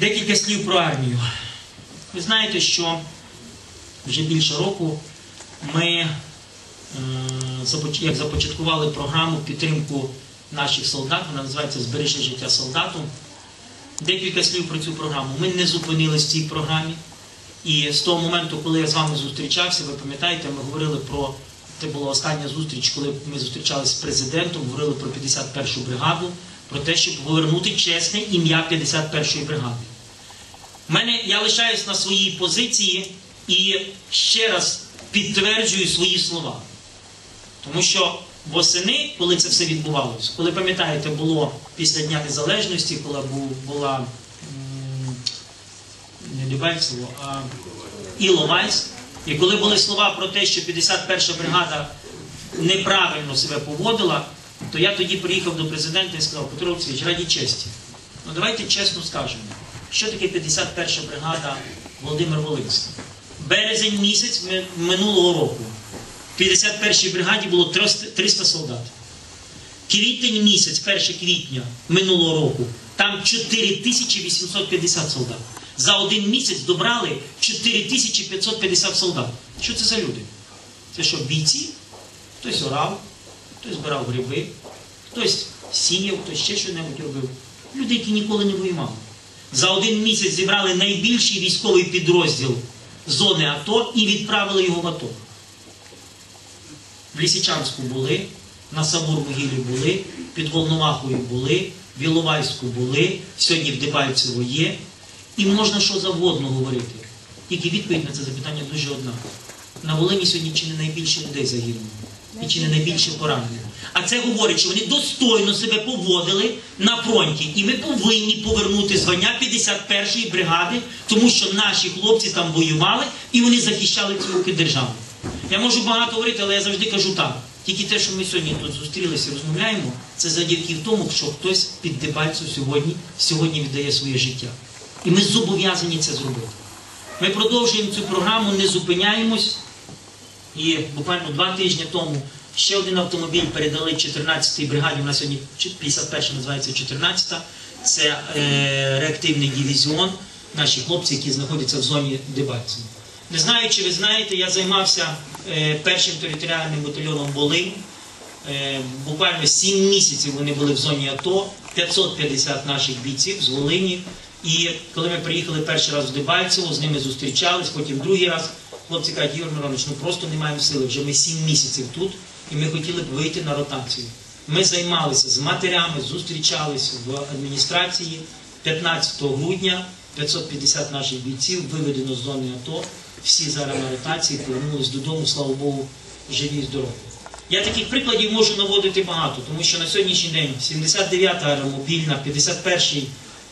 Декілька слів про армію. Ви знаєте, що вже більше року ми е, як започаткували програму підтримку наших солдат, вона називається Збережи життя солдату. Декілька слів про цю програму. Ми не зупинились в цій програмі. І з того моменту, коли я з вами зустрічався, ви пам'ятаєте, ми говорили про це була остання зустріч, коли ми зустрічалися з президентом, говорили про 51-шу бригаду, про те, щоб повернути чесне ім'я 51-ї бригади. Мене я лишаюсь на своїй позиції і ще раз підтверджую свої слова. Тому що восени, коли це все відбувалося, коли пам'ятаєте, було після Дня Незалежності, коли була не Дебальцево, а Іловайськ, і коли були слова про те, що 51 ша бригада неправильно себе поводила, то я тоді приїхав до президента і сказав, Петро Олексійович, раді честі. Ну давайте чесно скажемо, що таке 51 бригада Володимир Волинський. Березень місяць минулого року в 51-й бригаді було 300 300 солдат. Квітень місяць, 1 квітня минулого року, там 4850 солдат. За один місяць добрали 4550 солдат. Що це за люди? Це що, бійці? Хтось орав, хтось збирав гриби, хтось сіяв, хтось ще щось робив. Люди, які ніколи не воювали. За один місяць зібрали найбільший військовий підрозділ зони АТО і відправили його в АТО. В Лісичанську були, на Сабур-Могилі були, під Волновахою були, в Іловайську були, сьогодні в Дебальцево є. І можна що завгодно говорити. Тільки відповідь на це запитання дуже одна. На Волині сьогодні чи не найбільше людей загинуло, і чи не найбільше поранених. А це говорить, що вони достойно себе поводили на фронті. І ми повинні повернути звання 51-ї бригади, тому що наші хлопці там воювали і вони захищали цю державу. Я можу багато говорити, але я завжди кажу так. Тільки те, що ми сьогодні тут зустрілися розмовляємо, це завдяки тому, що хтось під Дебальцю сьогодні, сьогодні віддає своє життя. І ми зобов'язані це зробити. Ми продовжуємо цю програму, не зупиняємось. І буквально два тижні тому ще один автомобіль передали 14-й бригаді. У нас сьогодні 51 називається 14-та. Це е, реактивний дивізіон. Наші хлопці, які знаходяться в зоні Дебальцево. Не знаю, чи ви знаєте, я займався е, першим територіальним батальйоном Волинь. Е, буквально 7 місяців вони були в зоні АТО, 550 наших бійців з Волині. І коли ми приїхали перший раз в Дебальцево, з ними зустрічались, потім другий раз. Хлопці кажуть, Ігор Миронович, ну просто не маємо сили. Вже ми 7 місяців тут, і ми хотіли б вийти на ротацію. Ми займалися з матерями, зустрічались в адміністрації 15 грудня. 550 наших бійців виведено з зони АТО. Всі зараз на ротації повернулись додому, слава Богу, живі і здорові. Я таких прикладів можу наводити багато, тому що на сьогоднішній день 79-та аеромобільна, 51-й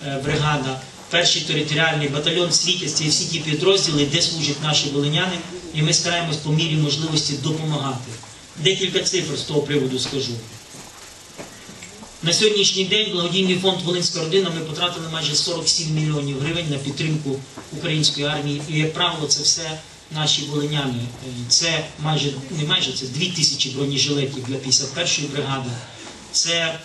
е, бригада, перший територіальний батальйон світязь, і всі ті підрозділи, де служать наші волиняни, і ми стараємось по мірі можливості допомагати. Декілька цифр з того приводу скажу. На сьогоднішній день благодійний фонд Волинська родина ми потратили майже 47 мільйонів гривень на підтримку української армії. І, як правило, це все наші волиняни. Це майже не майже це 2 тисячі бронежилетів для 51-ї бригади. Це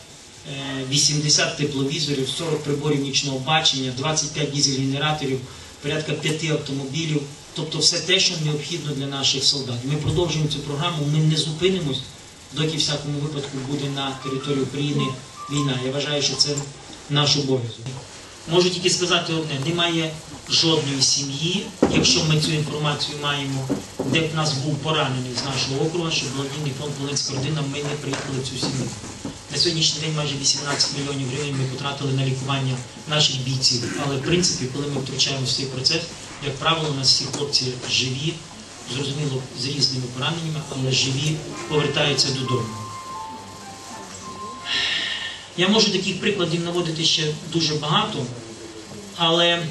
80 тепловізорів, 40 приборів нічного бачення, 25 дізель-генераторів, порядка 5 автомобілів. Тобто все те, що необхідно для наших солдат. Ми продовжуємо цю програму, ми не зупинимось доки в всякому випадку буде на території України війна. Я вважаю, що це наш обов'язок. Можу тільки сказати одне: немає жодної сім'ї, якщо ми цю інформацію маємо, де б нас був поранений з нашого округу, щоб благодійний фонд Волинська родина, ми не приїхали цю сім'ю. На сьогоднішній день майже 18 мільйонів гривень ми потратили на лікування наших бійців. Але в принципі, коли ми втручаємося в цей процес, як правило, у нас всі хлопці живі, зрозуміло, з різними пораненнями, але живі повертаються додому. Я можу таких прикладів наводити ще дуже багато, але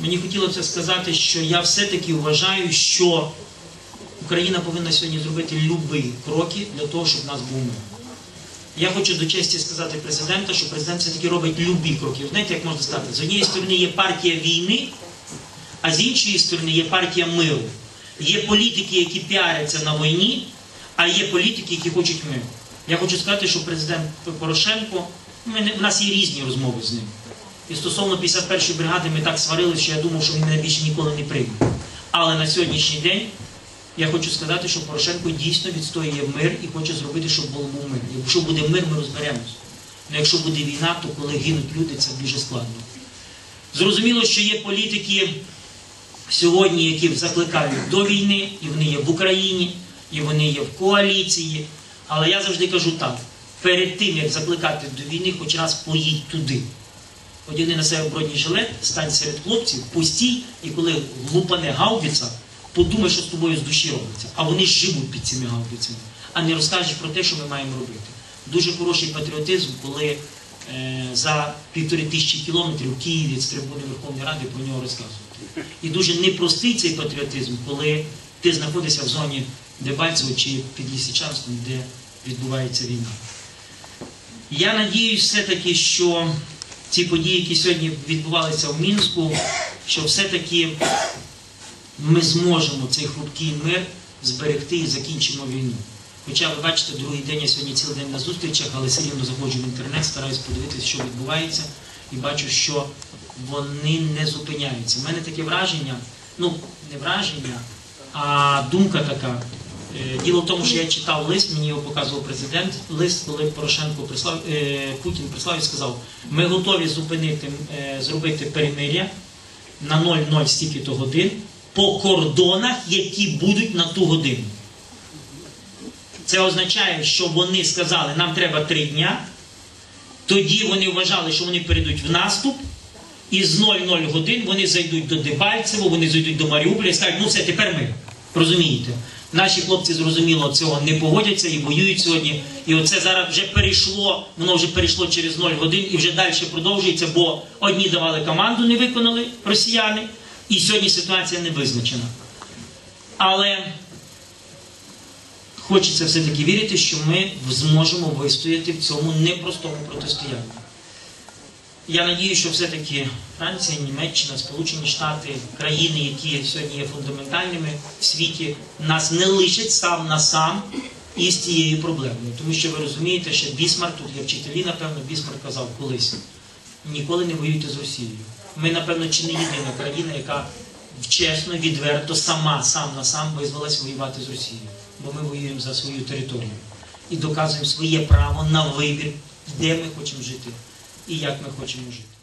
мені хотілося сказати, що я все-таки вважаю, що Україна повинна сьогодні зробити любі кроки для того, щоб в нас був мир. Я хочу до честі сказати президента, що президент все-таки робить любі кроки. Знаєте, як можна сказати? З однієї сторони є партія війни, а з іншої сторони є партія миру. Є політики, які піаряться на війні, а є політики, які хочуть миру. Я хочу сказати, що президент Порошенко, ми в нас є різні розмови з ним. І стосовно 51-ї бригади ми так сварилися, що я думав, що вони мене більше ніколи не приймуть. Але на сьогоднішній день я хочу сказати, що Порошенко дійсно відстоює мир і хоче зробити, щоб був мир. Якщо буде мир, ми розберемось. Але якщо буде війна, то коли гинуть люди, це дуже складно. Зрозуміло, що є політики сьогодні, які закликають до війни, і вони є в Україні, і вони є в коаліції. Але я завжди кажу так: перед тим як закликати до війни, хоч раз поїдь туди. Одягни на себе бронежилет, стань серед хлопців, постій, і коли глупане гаубіця, подумай, що з тобою з душі робиться. А вони живуть під цими гаубицями, а не розкажеш про те, що ми маємо робити. Дуже хороший патріотизм, коли е, за півтори тисячі кілометрів в Києві з трибуни Верховної Ради про нього розказують. І дуже непростий цей патріотизм, коли ти знаходишся в зоні Дебальцево чи під Лісичанськом, де відбувається війна. Я надіюсь все-таки, що ці події, які сьогодні відбувалися в Мінську, що все-таки ми зможемо цей хрупкий мир зберегти і закінчимо війну. Хоча ви бачите, другий день я сьогодні цілий день на зустрічах, але рівно заходжу в інтернет, стараюсь подивитися, що відбувається, і бачу, що вони не зупиняються. У мене таке враження, ну не враження, а думка така. Е, Діло в тому, що я читав лист, мені його показував президент. Лист, коли Порошенко прислав, е, Путін прислав і сказав, ми готові зупинити, е, зробити перемир'я на 0,0 стільки-то годин по кордонах, які будуть на ту годину. Це означає, що вони сказали, нам треба три дня. Тоді вони вважали, що вони перейдуть в наступ, і з 00 годин вони зайдуть до Дебальцево, вони зайдуть до Маріуполя і скажуть, ну все, тепер ми. Розумієте? Наші хлопці зрозуміло цього не погодяться і воюють сьогодні. І оце зараз вже перейшло, воно вже перейшло через 0 годин і вже далі продовжується, бо одні давали команду, не виконали росіяни, і сьогодні ситуація не визначена. Але хочеться все-таки вірити, що ми зможемо вистояти в цьому непростому протистоянні. Я надію, що все-таки Франція, Німеччина, Сполучені Штати, країни, які сьогодні є фундаментальними в світі, нас не лишать сам на сам із цією проблемою. Тому що ви розумієте, що Бісмарк, тут є вчителі, напевно, Бісмарк казав колись, ніколи не воюйте з Росією. Ми, напевно, чи не єдина країна, яка чесно, відверто, сама, сам на сам визвалась воювати з Росією. Бо ми воюємо за свою територію і доказуємо своє право на вибір, де ми хочемо жити і як ми хочемо жити.